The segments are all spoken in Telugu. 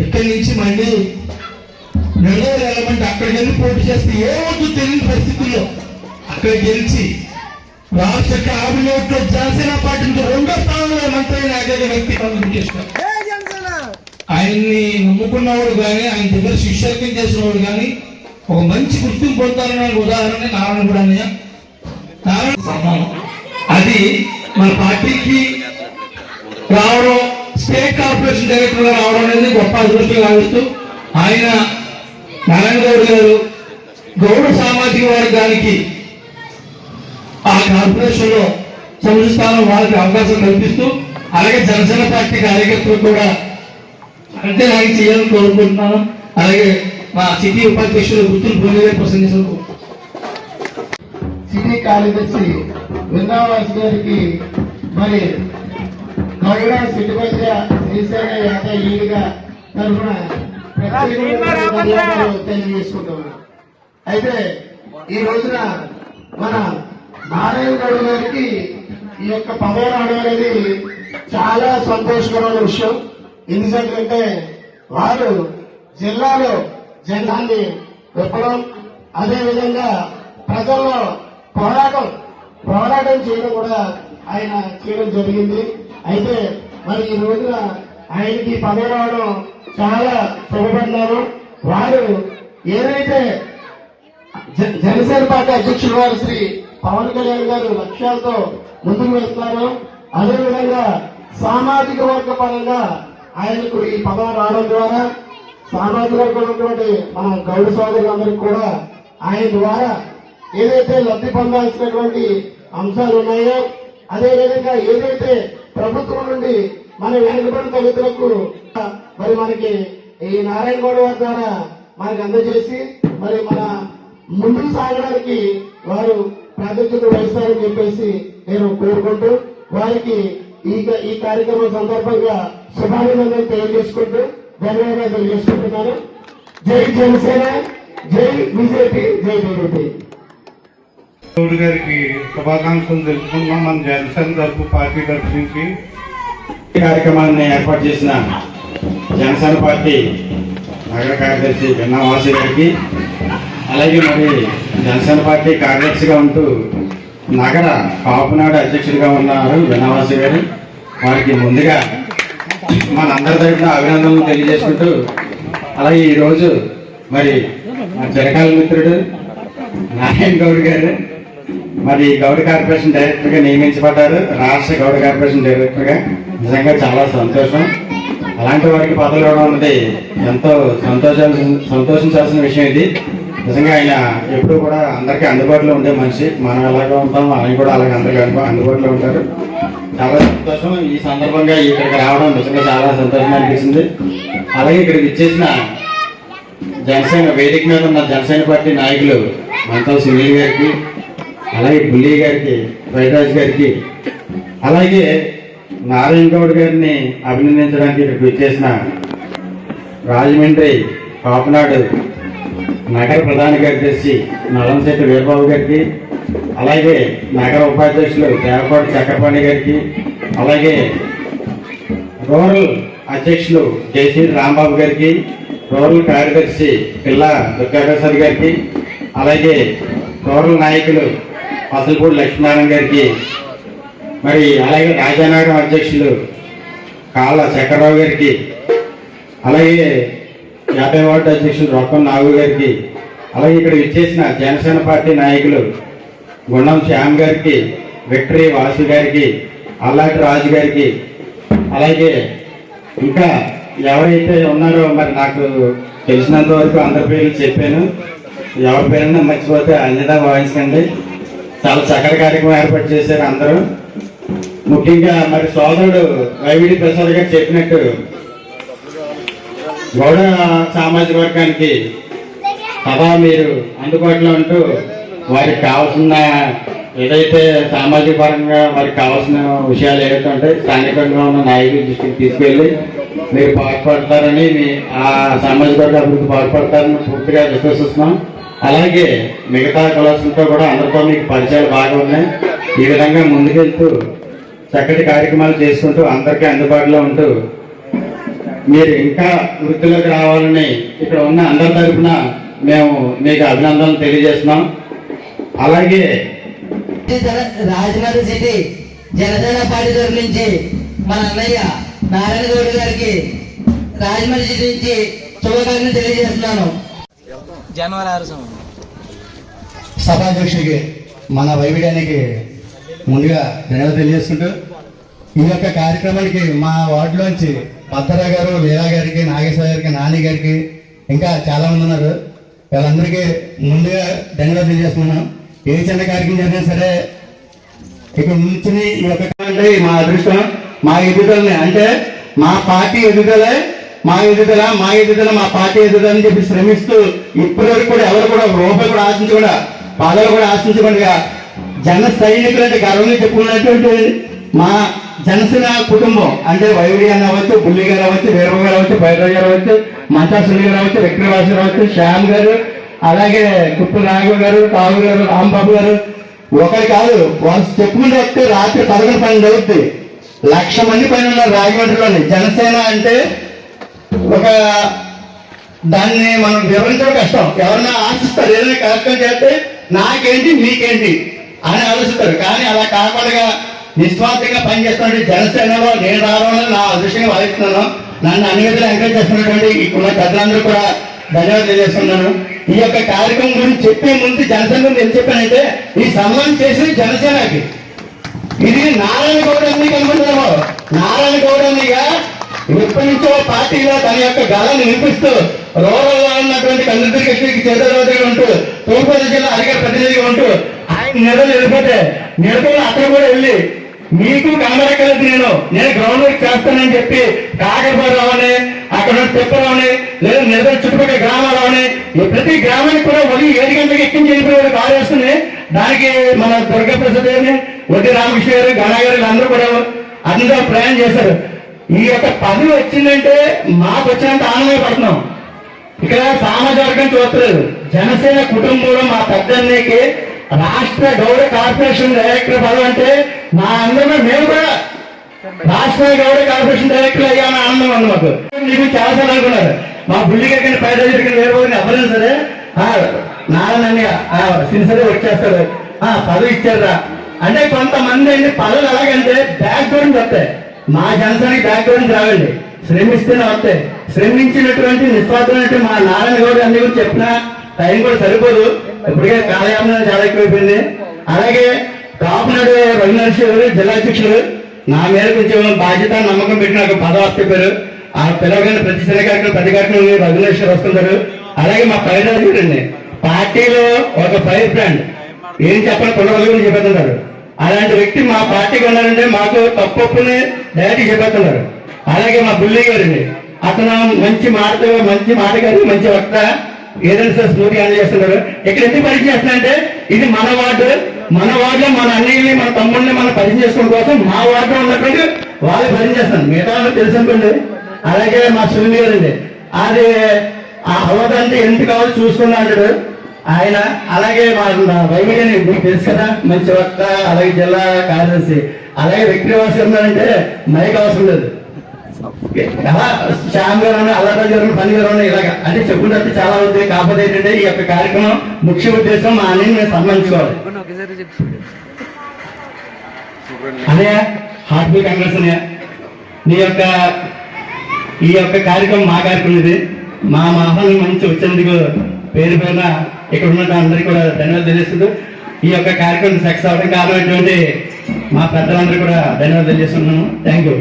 ఇక్కడి నుంచి మళ్ళీ నెల్లూరు వెళ్ళమంటే అక్కడికి వెళ్ళి పోటీ చేస్తే ఏమవుతుందో తెలియని పరిస్థితుల్లో అక్కడ గెలిచి రాష్ట్ర క్యాబినెట్లో జనసేన పార్టీ రెండో స్థానంలో మంత్రి ఏకైక వ్యక్తి ఆయన్ని నమ్ముకున్నవాడు కానీ ఆయన దగ్గర శిష్యత్వం చేసినవాడు కానీ ఒక మంచి గుర్తింపు పొందాలన్న ఉదాహరణ నారాయణ కూడా అన్నయ్య. నారాయణ సమానం అది మన పార్టీకి రావడం స్టేట్ కార్పొరేషన్ డైరెక్టర్గా రావడం అనేది గొప్ప అదృష్టం భావిస్తూ ఆయన నారాయణ గౌడ్ గారు గౌడ సామాజిక వర్గానికి ఆ కార్పొరేషన్లో సముచిత స్థానం వాళ్ళకి అవకాశం కల్పిస్తూ అలాగే జనసేన పార్టీ కార్యకర్తలు కూడా అంటే నాకు చేయాలని కోరుకుంటున్నాను. అలాగే మా సిటీ ఉపాధ్యక్షులు గుర్తులు భూమి ప్రసంగించకు సిటీ కార్యదర్శి బృందావాస్ గారికి మరి గౌడ సిటిపత్ర శ్రీసేన యాదవ్ ఈడిగా తరఫున తెలియజేసుకుంటున్నాను అయితే ఈ రోజున మన నారాయణ గౌడ్ గారికి ఈ యొక్క పదవి రావడం అనేది చాలా సంతోషకరమైన విషయం. ఎందుకంటే వారు జిల్లాలో జెండాన్ని విప్పడం అదేవిధంగా ప్రజల్లో పోరాటం పోరాటం చేయడం కూడా ఆయన చేయడం జరిగింది. అయితే మరి ఈ రోజున ఆయనకి పదవి రావడం చాలా శుభపడినారు వారు ఏదైతే జ- జనసేన పార్టీ అధ్యక్షుడు వారు శ్రీ పవన్ కళ్యాణ్ గారు లక్ష్యాలతో ముందుకు వెళ్తున్నారు. అదేవిధంగా సామాజిక వర్గ పరంగా ఆయనకు ఈ పదవి రావడం ద్వారా సామాజిక వర్గం ఉన్నటువంటి మన గౌడ సోదరులందరికీ కూడా ఆయన ద్వారా ఏదైతే లబ్ధి పొందాల్సినటువంటి అంశాలు ఉన్నాయో అదేవిధంగా ఏదైతే ప్రభుత్వం నుండి మన వెనుకబడిన తల్లిదండ్రులకు మరి మనకి ఈ నారాయణగౌడ వారి ద్వారా మనకి అందజేసి మరి మన ముందుకు సాగడానికి వారు ప్రాధాన్యత వహిస్తారని చెప్పేసి నేను కోరుకుంటూ వారికి ఈ ఈ కార్యక్రమం సందర్భంగా శుభాభినందనలు తెలియజేసుకుంటూ ధన్యవాదాలు తెలియజేసుకుంటున్నాను. జై జనసేన జై బీజేపీ జై బీజేపీ. గౌడ్ గారికి శుభాకాంక్షలు తెలుసుకున్నాం మన జనసేన తరపు పార్టీ తరపు నుంచి కార్యక్రమాన్ని ఏర్పాటు చేసిన జనసేన పార్టీ నగర కార్యదర్శి భిన్నవాసి గారికి అలాగే మరి జనసేన పార్టీ కార్యదర్శిగా ఉంటూ నగర కాపునాడు అధ్యక్షుడిగా ఉన్నారు భిన్నవాసి గారు. వారికి ముందుగా మనందరి తరఫున అభినందనలు తెలియజేసుకుంటూ అలాగే ఈరోజు మరి మా జరకాల మిత్రుడు నారాయణ గౌడ్ గారు మరి గౌడ కార్పొరేషన్ డైరెక్టర్గా నియమించబడ్డారు. రాష్ట్ర గౌడ కార్పొరేషన్ డైరెక్టర్గా నిజంగా చాలా సంతోషం. అలాంటి వారికి పదవులు ఇవ్వడం అన్నది ఎంతో సంతోషాల్సిన సంతోషించాల్సిన విషయం ఇది. నిజంగా ఆయన ఎప్పుడు కూడా అందరికీ అందుబాటులో ఉండే మనిషి. మనం ఎలాగ ఉంటాం ఆయన కూడా అలాగే అందరికీ అందుబాటులో ఉంటారు. చాలా సంతోషం. ఈ సందర్భంగా ఇక్కడికి రావడం నిజంగా చాలా సంతోషంగా అనిపిస్తుంది. అలాగే ఇక్కడికి ఇచ్చేసిన జనసేన వేదిక మీద ఉన్న జనసేన పార్టీ నాయకులు మంచం సునీల్ గారికి అలాగే బుల్లి గారికి వైరాజ్ గారికి అలాగే నారాయణ గౌడ్ గారిని అభినందించడానికి ఇక్కడికి వచ్చేసిన రాజమండ్రి కాపునాడు నగర ప్రధాన కార్యదర్శి నలంశెట్టి వీరబాబు గారికి అలాగే నగర ఉపాధ్యక్షులు దేవపాటి చక్రపాణి గారికి అలాగే రూరల్ అధ్యక్షులు జయశ్రీ రాంబాబు గారికి రూరల్ కార్యదర్శి పిల్ల దుర్గాప్రసాద్ గారికి అలాగే రూరల్ నాయకులు పసలపూడి లక్ష్మీనారాయణ గారికి మరి అలాగే రాజానగరం అధ్యక్షులు కాళ్ళ శంకర్రావు గారికి అలాగే యాభై వార్డు అధ్యక్షులు రొక్కం నాగు గారికి అలాగే ఇక్కడ విచ్చేసిన జనసేన పార్టీ నాయకులు గుండం శ్యామ్ గారికి విక్టరీ వాసు గారికి అల్లాటి రాజు గారికి అలాగే ఇంకా ఎవరైతే ఉన్నారో మరి నాకు తెలిసినంత వరకు అందరి పేర్లు చెప్పాను. ఎవరి పేరున్నా మర్చిపోతే అన్యదా భావించకండి. చాలా చక్కటి కార్యక్రమం ఏర్పాటు చేశారు అందరూ. ముఖ్యంగా మరి సోదరుడు వైవిడి ప్రసాద్ గారు చెప్పినట్టు గౌడ సామాజిక వర్గానికి సదా మీరు అందుబాటులో ఉంటూ వారికి కావాల్సిన ఏదైతే సామాజిక పరంగా వారికి కావాల్సిన విషయాలు ఏవైతే ఉంటాయి స్థానికంగా ఉన్న నాయకుల దృష్టికి తీసుకెళ్ళి మీరు పాటుపడతారని మీ ఆ సామాజిక వర్గ అభివృద్ధి పాటుపడతారని పూర్తిగా విశ్వసిస్తున్నాం. అలాగే మిగతా కులస్తులతో కూడా అందరితో మీకు పరిచయాలు బాగా ఉన్నాయి. ఈ విధంగా ముందుకెళ్తూ చక్కటి కార్యక్రమాలు చేసుకుంటూ అందరికీ అందుబాటులో ఉంటూ మీరు ఇంకా వృత్తిలోకి రావాలని ఇక్కడ ఉన్న అందరి తరపున మేము మీకు అభినందనలు తెలియజేస్తున్నాం. అలాగే రాజమండ్రి సిటీ జనసేన పార్టీ తరఫు నుంచి మన అన్నయ్య నారాయణ గౌడ్ గారికి రాజమండ్రి సిటీ నుంచి శుభాకాంక్షలు తెలియజేస్తున్నాను. జనవరి ఆరు సభాధ్యక్షుడికి మన వైవిడానికి ముందుగా ధన్యవాదాలు తెలియజేసుకుంటూ ఈ యొక్క కార్యక్రమానికి మా వార్డులోంచి భద్ర గారు వీరా గారికి నాగేశ్వర గారికి నాని గారికి ఇంకా చాలా మంది ఉన్నారు. వీళ్ళందరికీ ముందుగా ధన్యవాదాలు తెలియజేస్తున్నాం ఏ చిన్న కార్యక్రమం జరిగినా సరే ఇక్కడ నుంచి ఈ యొక్క అంటే మా అదృష్టం. మా ఎదుగుదలని అంటే మా పార్టీ ఎదుగుదలే మా ఎదుగుదల మా ఎదుగుదల మా పార్టీ ఎదుగుదల అని చెప్పి శ్రమిస్తూ ఇప్పటివరకు కూడా ఎవరు కూడా రూపాయి కూడా ఆశించకుండా పదవులు కూడా ఆశించకుండా జన సైనికులు అంటే గర్వంగా చెప్పుకున్నటువంటి మా జనసేన కుటుంబం. అంటే వైవిడి అని అవ్వచ్చు బుల్లి గారు అవ్వచ్చు వీరభ గారు అవ్వచ్చు భైరవ్ గారు అవ్వచ్చు మంచా సునీల్ గారు అవ్వచ్చు విక్రమాసు అవ్వచ్చు శ్యామ్ గారు అలాగే కుట్టు రాఘవ గారు రావు గారు రాంబాబు గారు. ఒకరు కాదు వాళ్ళు చెప్పుకుంటే వస్తే రాత్రి పదకొండు పని జరుగుతుంది లక్ష మంది పైన ఉన్నారు రాజమండ్రిలోని జనసేన అంటే ఒక దాన్ని మనం వివరించడం కష్టం. ఎవరన్నా ఆశిస్తారు ఏదైనా కరెక్ట్గా చేస్తే నాకేంటి మీకేంటి అని ఆలోచిస్తారు. కానీ అలా కాకుండా నిస్వార్థంగా పనిచేస్తున్నటువంటి జనసేనలో నేను రావడం నా అదృష్టంగా భావిస్తున్నాను. నన్ను అన్ని విధాలు ఎంకరేజ్ చేస్తున్నటువంటి ఇక్కడ పెద్దలందరూ కూడా ధన్యవాదాలు తెలియజేస్తున్నాను. ఈ యొక్క కార్యక్రమం గురించి చెప్పే ముందు జనసేన గురించి ఏం చెప్పానంటే ఈ సన్మానం చేసింది జనసేనకి. ఇది నారాయణ గౌడ్ అన్ని కనుకుంటున్నాము నారాయణ గౌడ్ అన్నయ్య ఎప్పటి నుంచో పార్టీలో తన యొక్క గళాన్ని వినిపిస్తూ రూరల్ ఉన్నటువంటి కందుర్తి కృష్ణకి ఉంటూ తూర్పుగోదావరి జిల్లా అధికార ప్రతినిధిగా ఉంటూ ఆయన నిలలు వెళ్ళిపోతే నిలబడి అక్కడ కూడా వెళ్ళి మీకు కనబడగలదు నేను నేను గ్రౌండ్ వర్క్ చేస్తానని చెప్పి కాకరపారావని అక్కడ తిప్పరావని లేదా నిలబడి చుట్టుపక్కల గ్రామాలవని ప్రతి గ్రామానికి కూడా ఉదయం ఏడు గంటలకు ఎక్కించి వెళ్ళిపోయాడు కారు వేస్తుంది దానికి మన దుర్గాప్రసాద్ గారిని వడ్డీ రామకృష్ణ గారు గణ గారు వీళ్ళందరూ కూడా అందరూ ప్రయాణం చేశారు. ఈ యొక్క పదవి వచ్చిందంటే మాకు వచ్చినంత ఆనందపడుతున్నాం ఇక్కడ సామాజిక వర్గం చూస్తలేదు జనసేన కుటుంబంలో మా పెద్దన్నకి రాష్ట్ర గౌరవ కార్పొరేషన్ డైరెక్టర్ పదవి అంటే మా అందరం మేము కూడా రాష్ట్ర గౌరవ కార్పొరేషన్ డైరెక్టర్ అయ్యామని ఆనందం ఉంది మాకు. మీకు చాలా సార్లు అనుకున్నారు. మా బుల్లి గారిని పైన జరిగిన వేరే పోయిన ఎవరైనా సరే ఆ, నారాయణ సిన్సరే వచ్చేస్తాడు. ఆ పదవి ఇచ్చారా అంటే కొంతమంది అండి పదవులు ఎలాగంటే బ్యాక్ గ్రౌండ్ వస్తాయి. మా జనసానికి బ్యాక్గ్రౌండ్ రావండి శ్రమిస్తేనే వస్తాయి శ్రమించినటువంటి నిస్వార్థమైనటువంటి మా నారాయణ గౌడ్ అన్ని గురించి చెప్పినా టైం కూడా సరిపోదు. ఇప్పటికే కాలయాపన చాలా ఎక్కువైపోయింది. అలాగే కాపునాడు రఘునరసింహ గారు జిల్లా అధ్యక్షులు నా మీద కొంచెం బాధ్యత నమ్మకం పెట్టి నాకు పదవి చెప్పారు ఆ పిలవగానే ప్రతి శని కార్యక్రమం ప్రతి కార్యక్రమం రఘునేశ్వర్ వస్తుంటారు. అలాగే మా ఫైర్ అండి పార్టీలో ఒక ఫైర్ బ్రాండ్. ఏం చెప్పని కొన్ని గురించి చెప్పేస్తున్నారు అలాంటి వ్యక్తి మా పార్టీకి ఉన్నారంటే మాకు తప్పప్పునే డైరెక్ట్ చెప్పేస్తున్నారు. అలాగే మా బుల్లి గారండి అతను మంచి మాట మంచి మాటగారి మంచి వక్త ఏదైనా సార్ స్మూతి హ్యాండిల్ చేస్తున్నారు. ఇక్కడ ఎందుకు పరిచయం చేస్తున్నారంటే ఇది మన వార్డు. మన వార్డులో మన అన్నయ్యని మన తమ్ముడిని మనం పరిచయం చేసుకోవడం కోసం మా వార్డులో ఉన్నటువంటి వాళ్ళు పరిచయం చేస్తాను మిగతా వాళ్ళకి తెలుసు అనుకోండి. అలాగే మా సునీల్ గారు అండి. అది ఆ అవదంటే ఎంత కావాలో చూసుకున్నా అంటాడు. ఆయన అలాగే మీకు తెలుసు కదా మంచి వక్త అలాగే జిల్లా కార్యదర్శి. అలాగే విక్రమాస్ ఉన్నారంటే మైక్ అవసరం లేదు. ఎలా శ్యామ్ గారు అని అల్లరాజు గారు పని గారు అని ఇలాగ. అంటే చెప్పుకుంటే చాలా అవుతుంది కాకపోతే ఏంటంటే ఈ యొక్క కార్యక్రమం ముఖ్య ఉద్దేశం మా అన్నయ్యని మేము సన్మానించుకోవాలి. చెప్పు. అన్నయ్య హార్ట్ఫుల్ కంగ్రెస్ అన్నయ్య. నీ యొక్క ఈ యొక్క కార్యక్రమం మా కార్యక్రమం ఇది. మా మహాన్ మంచి వచ్చినందుకు పేరు పేరున ఇక్కడ ఉన్న అందరికీ కూడా ధన్యవాదాలు తెలియజేస్తూ ఈ యొక్క కార్యక్రమం సక్సెస్ అవ్వడం కారణమైనటువంటి మా పెద్దలందరూ కూడా ధన్యవాదాలు తెలియజేస్తున్నాను. థ్యాంక్ యూ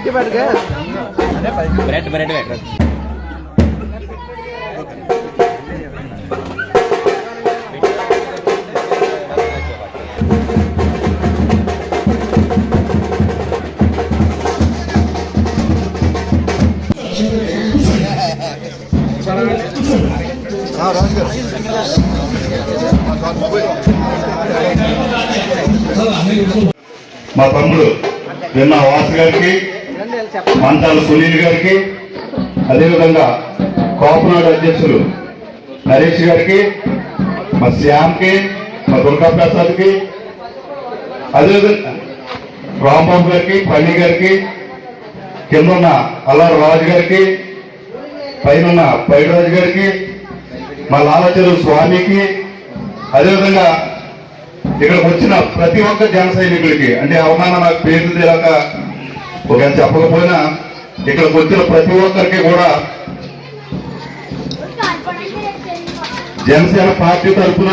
ఎక్కి పెట్టుకే మా తమ్ముడు నిన్న వాసు గారికి మంతాల సునీల్ గారికి అదేవిధంగా కోపనాడు అధ్యక్షులు నరేష్ గారికి మా శ్యామ్కి మా దుర్గా ప్రసాద్కి అదేవిధంగా రాంబాబు గారికి పల్లి గారికి కింద ఉన్న అల్లారు రాజు గారికి పైన పైడరాజు గారికి మా లాలచెరు స్వామికి అదేవిధంగా ఇక్కడికి వచ్చిన ప్రతి ఒక్క జన సైనికుడికి అంటే అవమాన నాకు పేర్లు తెలియక ఒక చెప్పకపోయినా ఇక్కడికి వచ్చిన ప్రతి ఒక్కరికి కూడా జనసేన పార్టీ తరఫున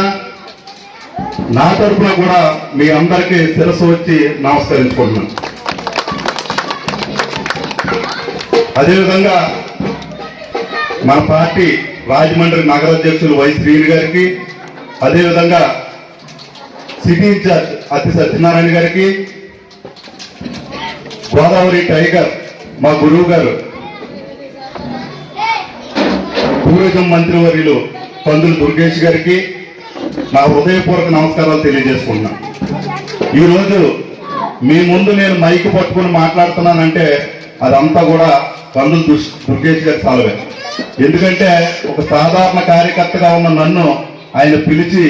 నా తరఫున కూడా మీ అందరికీ శిరస్సు వచ్చి నమస్కరించుకుంటున్నాను. అదేవిధంగా మన పార్టీ రాజమండ్రి నగర అధ్యక్షులు వై శ్రీని గారికి అదేవిధంగా సిటీ ఇన్ఛార్జ్ అతి సత్యనారాయణ గారికి గోదావరి టైగర్ మా గురువు గారు టూరిజం మంత్రివర్యులు పందులు దుర్గేష్ గారికి నా హృదయపూర్వక నమస్కారాలు తెలియజేసుకుంటున్నాను ఈరోజు మీ ముందు నేను మైక్ పట్టుకుని మాట్లాడుతున్నానంటే అదంతా కూడా పందులు దుష్- దుర్గేష్ గారి సాల్వే. ఎందుకంటే ఒక సాధారణ కార్యకర్తగా ఉన్న నన్ను ఆయన పిలిచి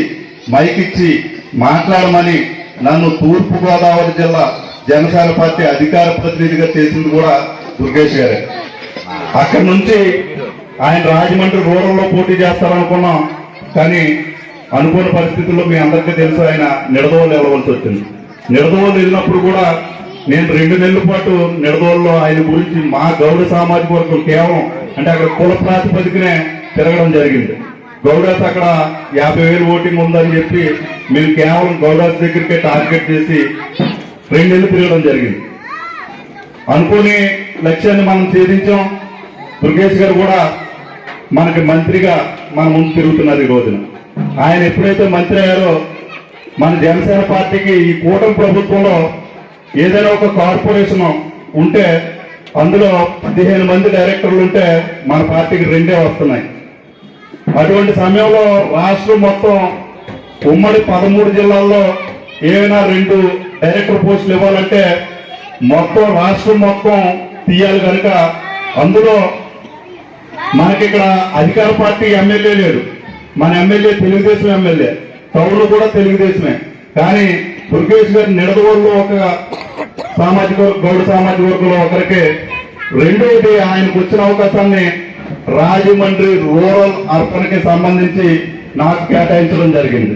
మైక్ ఇచ్చి మాట్లాడమని నన్ను తూర్పుగోదావరి జిల్లా జనసేన పార్టీ అధికార ప్రతినిధిగా చేసింది కూడా దుర్గేష్ గారే. అక్కడి నుంచి ఆయన రాజమండ్రి రూరల్లో పోటీ చేస్తారనుకున్నాం కానీ అనుకోని పరిస్థితుల్లో మీ అందరికీ తెలుసు ఆయన నిడదవోలు వెళ్ళవలసి వచ్చింది. నిడదవోలు వెళ్ళినప్పుడు కూడా నేను రెండు నెలల పాటు నిడదవోలులో ఆయన గురించి మా గౌడ సామాజిక వర్గం కేవలం అంటే అక్కడ కుల ప్రాతిపదికనే తిరగడం జరిగింది. గౌడాస్ అక్కడ యాభై వేలు ఓటింగ్ ఉందని చెప్పి మేము కేవలం గౌడాస్ దగ్గరికే టార్గెట్ చేసి రెండు తిరగడం జరిగింది. అనుకునే లక్ష్యాన్ని మనం ఛేదించాం. దుర్గేష్ గారు కూడా మనకి మంత్రిగా మన ముందు తిరుగుతున్నారు ఈ రోజున. ఆయన ఎప్పుడైతే మంత్రి అయ్యారో మన జనసేన పార్టీకి ఈ కూటమి ప్రభుత్వంలో ఏదైనా ఒక కార్పొరేషన్ ఉంటే అందులో పదిహేను మంది డైరెక్టర్లు ఉంటే మన పార్టీకి రెండే వస్తున్నాయి. అటువంటి సమయంలో రాష్ట్రం మొత్తం ఉమ్మడి పదమూడు జిల్లాల్లో ఏమైనా రెండు డైరెక్టర్ పోస్టులు ఇవ్వాలంటే మొత్తం రాష్ట్రం మొత్తం తీయాలి కనుక అందులో మనకి ఇక్కడ అధికార పార్టీ ఎమ్మెల్యే లేడు మన ఎమ్మెల్యే తెలుగుదేశం ఎమ్మెల్యే. తౌరులు కూడా తెలుగుదేశమే. కానీ దుర్గేష్ గారి నిడదవోళ్ళు ఒక సామాజిక గౌడ సామాజిక వర్గంలో ఒకరికి రెండోది ఆయనకు వచ్చిన అవకాశాన్ని రాజమండ్రి రూరల్ అర్పణకి సంబంధించి నాకు కేటాయించడం జరిగింది.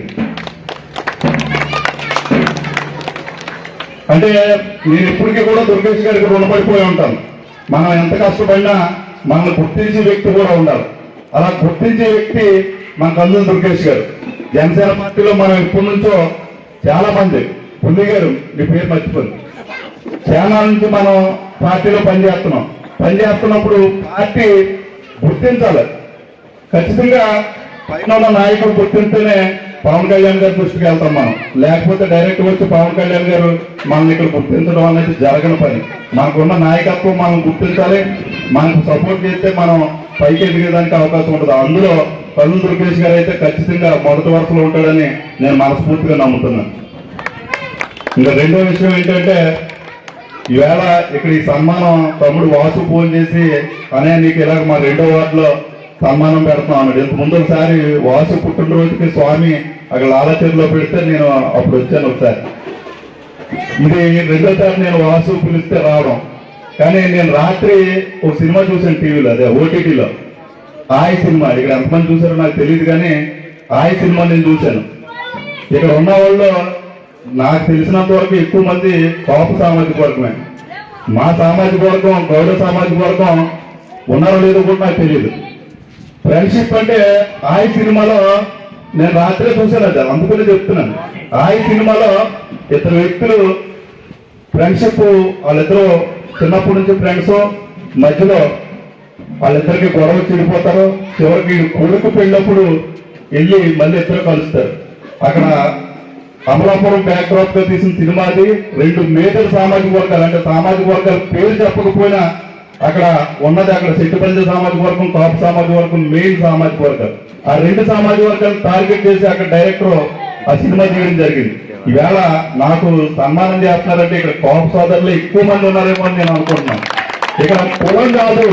అంటే నేను ఇప్పటికీ కూడా దుర్గేష్ గారికి రుణపడిపోయి ఉంటాను. మనం ఎంత కష్టపడినా మనల్ని గుర్తించే వ్యక్తి కూడా ఉండాలి. అలా గుర్తించే వ్యక్తి మన కందులు దుర్గేష్ గారు. జనసేన పార్టీలో మనం ఇప్పటి నుంచో చాలా మంది. పుల్లి గారు మీ పేరు మర్చిపోయింది చాలా నుంచి మనం పార్టీలో పనిచేస్తున్నాం పనిచేస్తున్నప్పుడు పార్టీ గుర్తించాలి. ఖచ్చితంగా పైన ఉన్న నాయకుడు గుర్తింటేనే పవన్ కళ్యాణ్ గారి దృష్టికి వెళ్తాం మనం. లేకపోతే డైరెక్ట్ వచ్చి పవన్ కళ్యాణ్ గారు మనల్ని ఇక్కడ గుర్తించడం అనేది జరగని పని. మనకున్న నాయకత్వం మనం గుర్తించాలి. మనకు సపోర్ట్ చేస్తే మనం పైకి ఎదిగేదానికి అవకాశం ఉంటుంది. అందులో కరుణ్ దుర్గేష్ గారు అయితే ఖచ్చితంగా మొదటి వరుసలో ఉంటాడని నేను మనస్ఫూర్తిగా నమ్ముతున్నాను. ఇంకా రెండో విషయం ఏంటంటే ఈవేళ ఇక్కడ ఈ సన్మానం తమ్ముడు వాసు ఫోన్ చేసి అనే నీకు ఇలాగ మా రెండో వార్డులో సన్మానం పెడతాం అన్నాడు ఇంత ముందు ఒకసారి వాసు పుట్టినరోజుకి స్వామి అక్కడ లాలాచేరులో పెడితే నేను అప్పుడు వచ్చాను ఒకసారి. ఇది రెండోసారి నేను వాసు పిలిస్తే రావడం. కానీ నేను రాత్రి ఒక సినిమా చూసాను టీవీలో అదే ఓటీటీలో. ఆయ్ సినిమా ఇక్కడ ఎంతమంది చూసారో నాకు తెలియదు కానీ ఆయ్ సినిమా నేను చూశాను. ఇక్కడ ఉన్న వాళ్ళు నాకు తెలిసినంత వరకు ఎక్కువ మంది పాప సామాజిక వర్గమే. మా సామాజిక వర్గం గౌరవ సామాజిక వర్గం ఉన్నారో లేదో కూడా నాకు తెలియదు. ఫ్రెండ్షిప్ అంటే ఆయ్ సినిమాలో నేను రాత్రే చూశాను అది అందుకనే చెప్తున్నాను. ఆయ్ సినిమాలో ఇద్దరు వ్యక్తులు ఫ్రెండ్షిప్ వాళ్ళిద్దరూ చిన్నప్పటి నుంచి ఫ్రెండ్స్ మధ్యలో వాళ్ళిద్దరికి గొడవ చెడిపోతారు చివరికి కొడుకు పెళ్ళినప్పుడు వెళ్ళి మళ్ళీ ఇద్దరు కలుస్తారు. అక్కడ అమలాపురం బ్యాక్డ్రాప్గా తీసిన సినిమా అది. రెండు మేజర్ సామాజిక వర్గాలు అంటే సామాజిక వర్గాల పేరు చెప్పకపోయినా అక్కడ ఉన్నది అక్కడ సెట్టుపల్లి సామాజిక వర్గం కాపు సామాజిక వర్గం మెయిన్ సామాజిక వర్గం ఆ రెండు సామాజిక వర్గాలు టార్గెట్ చేసి అక్కడ డైరెక్టర్ ఆ సినిమా చేయడం జరిగింది. ఈవేళ నాకు సన్మానం చేస్తున్నారంటే ఇక్కడ కాపు సోదరులు ఎక్కువ మంది ఉన్నారేమో అని నేను అనుకుంటున్నాను ఇక్కడ కులం కాదు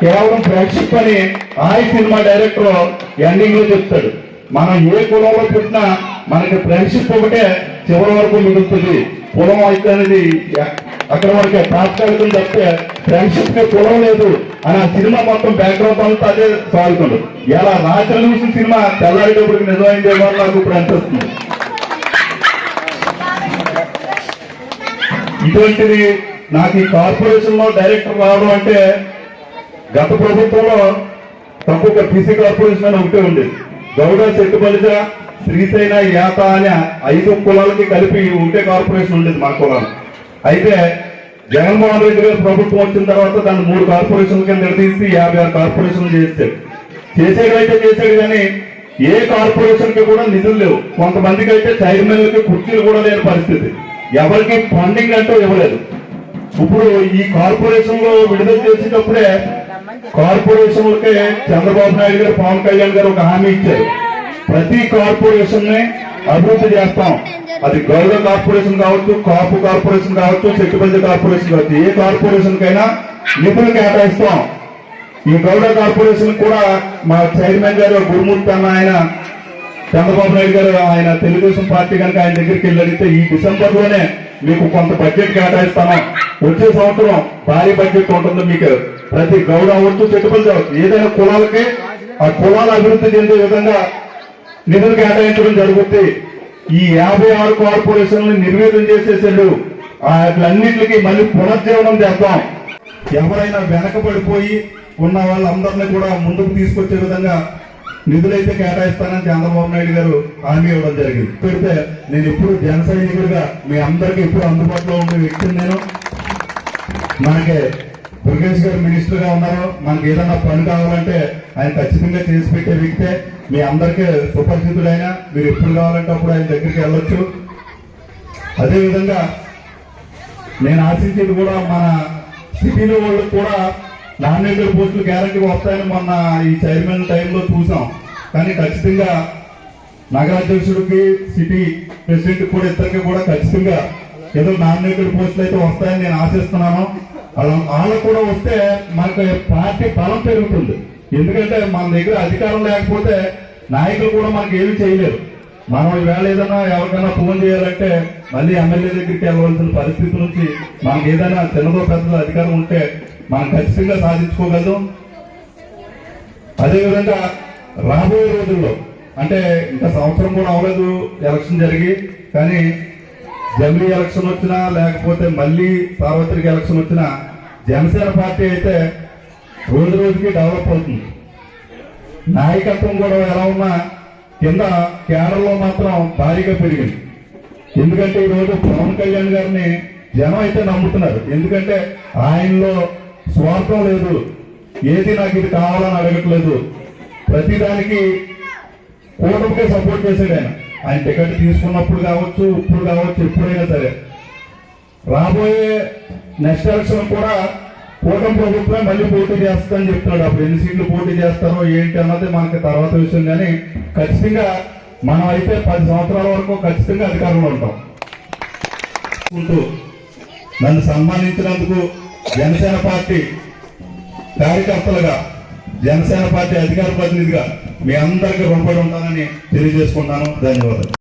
కేవలం ఫ్రెండ్షిప్ అని ఆయి సినిమా డైరెక్టర్ ఎండింగ్లో చెప్తాడు. మనం ఏ కులంలో పుట్టినా మనకి ఫ్రెండ్షిప్ ఒకటే చివరి వరకు మిగులుతుంది. కులం అయితే అనేది అక్కడ వరకే తాత్కాలికం తప్పితే ఫ్రెండ్షిప్కి కులం లేదు. అని ఆ సినిమా మొత్తం బ్యాక్గ్రౌండ్ అంతా అదే సాగుతుంది. ఇలా రాత్రి చూసిన సినిమా తెల్లారేటప్పటికి నిజమైందేమో అని నాకు ఇప్పుడు అనిపిస్తుంది. ఇటువంటిది నాకు ఈ కార్పొరేషన్లో డైరెక్టర్ రావడం అంటే గత ప్రభుత్వంలో తక్కువ పిసి కార్పొరేషన్ అని ఒకటే ఉండేది గౌడ సెట్టుబలిజ శ్రీశైన యాత అనే ఐదు కులాలకి కలిపి ఉంటే కార్పొరేషన్ ఉండేది మా కులాలు. అయితే జగన్మోహన్ రెడ్డి గారు ప్రభుత్వం వచ్చిన తర్వాత దాన్ని మూడు కార్పొరేషన్ల కింద తీసి యాభై ఆరు కార్పొరేషన్లు చేశాడు చేసేదైతే చేశాడు కానీ ఏ కార్పొరేషన్కి కూడా నిధులు లేవు. కొంతమందికి అయితే చైర్మన్లకి కుర్చీలు కూడా లేని పరిస్థితి. ఎవరికి ఫండింగ్ అంటూ ఇవ్వలేదు. ఇప్పుడు ఈ కార్పొరేషన్లో విడుదల చేసేటప్పుడే కార్పొరేషన్లకే చంద్రబాబు నాయుడు గారు పవన్ కళ్యాణ్ గారు ఒక హామీ ఇచ్చారు. ప్రతి కార్పొరేషన్ని అభివృద్ధి చేస్తాం. అది గౌరవ కార్పొరేషన్ కావచ్చు కాపు కార్పొరేషన్ కావచ్చు చెట్టుపల్లి కార్పొరేషన్ కావచ్చు ఏ కార్పొరేషన్ కైనా నిధులు కేటాయిస్తాం. ఈ గౌడ కార్పొరేషన్ కూడా మా చైర్మన్ గారు గురుమూర్తి అన్న ఆయన చంద్రబాబు నాయుడు గారు ఆయన తెలుగుదేశం పార్టీ కనుక ఆయన దగ్గరికి వెళ్ళి అడిగితే ఈ డిసెంబర్లోనే మీకు కొంత బడ్జెట్ కేటాయిస్తాను వచ్చే సంవత్సరం భారీ బడ్జెట్ ఉంటుంది మీకు ప్రతి గౌడ అవ్వచ్చు చెట్టుపల్లి అవ్వచ్చు. ఏదైనా కులాలకి ఆ కులాల అభివృద్ధి చెందే విధంగా నిధులు కేటాయించడం జరుగుతుంది. ఈ యాభై ఆరు కార్పొరేషన్లు నిర్వీర్యం చేసేసాడు వాటిలన్నింటికి మళ్ళీ పునర్జీవనం చేద్దాం. ఎవరైనా వెనకబడిపోయి ఉన్న వాళ్ళందరినీ కూడా ముందుకు తీసుకొచ్చే విధంగా నిధులైతే కేటాయిస్తానని చంద్రబాబు నాయుడు గారు హామీ ఇవ్వడం జరిగింది. పెడితే నేను ఎప్పుడు జన సైనికుడిగా మీ అందరికీ ఎప్పుడు అందుబాటులో ఉండే వ్యక్తిని నేను. మనకి దుర్గేష్ గారు మినిస్టర్గా ఉన్నారు. మనకి ఏదైనా పని కావాలంటే ఆయన ఖచ్చితంగా చేసి పెట్టే వ్యక్తే. మీ అందరికీ సుపరిచితుడైన మీరు ఎప్పుడు కావాలంటే అప్పుడు ఆయన దగ్గరికి వెళ్ళొచ్చు. అదేవిధంగా నేను ఆశించేది కూడా మన సిటీలో వాళ్ళకి కూడా నామినేటెడ్ పోస్టులు గ్యారంటీ వస్తాయని మొన్న ఈ చైర్మన్ టైంలో చూసాం. కానీ ఖచ్చితంగా నగరాధ్యక్షుడికి సిటీ ప్రెసిడెంట్ కూడా ఇద్దరికి కూడా ఖచ్చితంగా ఏదో నామినేటెడ్ పోస్టులు అయితే వస్తాయని నేను ఆశిస్తున్నాను. వాళ్ళ వాళ్ళకు కూడా వస్తే మనకు పార్టీ బలం పెరుగుతుంది. ఎందుకంటే మన దగ్గర అధికారం లేకపోతే నాయకులు కూడా మనకి ఏమీ చేయలేరు. మనం ఈవేళ ఏదైనా ఎవరికైనా ఫోన్ చేయాలంటే మళ్ళీ ఎమ్మెల్యే దగ్గరికి వెళ్ళవలసిన పరిస్థితి నుంచి మనకి ఏదైనా చిన్నదో పెద్దదో అధికారం ఉంటే మనం ఖచ్చితంగా సాధించుకోగలం అదేవిధంగా రాబోయే రోజుల్లో అంటే ఇంకా సంవత్సరం కూడా అవ్వలేదు ఎలక్షన్ జరిగి కానీ జమిలీ ఎలక్షన్ వచ్చినా లేకపోతే మళ్ళీ సార్వత్రిక ఎలక్షన్ వచ్చినా జనసేన పార్టీ అయితే రోజు రోజుకి డెవలప్ అవుతుంది. నాయకత్వం కూడా ఎలా ఉన్నా కింద కేరళలో మాత్రం భారీగా పెరిగింది. ఎందుకంటే ఈ రోజు పవన్ కళ్యాణ్ గారిని జనం అయితే నమ్ముతున్నారు. ఎందుకంటే ఆయనలో స్వార్థం లేదు. ఏది నాకు ఇది కావాలని అడగట్లేదు. ప్రతిదానికి కూటమికే సపోర్ట్ చేశాడు ఆయన. ఆయన టికెట్ తీసుకున్నప్పుడు కావచ్చు ఇప్పుడు కావచ్చు ఎప్పుడైనా సరే. రాబోయే నెక్స్ట్ ఎలక్షన్ కూడా కూటమి ప్రభుత్వం మళ్ళీ పోటీ చేస్తుందని చెప్తున్నాడు. అప్పుడు ఎన్ని సీట్లు పోటీ చేస్తారో ఏంటి అన్నది మనకి తర్వాత విషయం. కానీ ఖచ్చితంగా మనం అయితే పది సంవత్సరాల వరకు ఖచ్చితంగా అధికారంలో ఉంటాం. నన్ను సన్మానించినందుకు జనసేన పార్టీ కార్యకర్తలుగా జనసేన పార్టీ అధికార ప్రతినిధిగా మీ అందరికీ రుణపడి ఉంటానని తెలియజేసుకుంటాను ధన్యవాదాలు.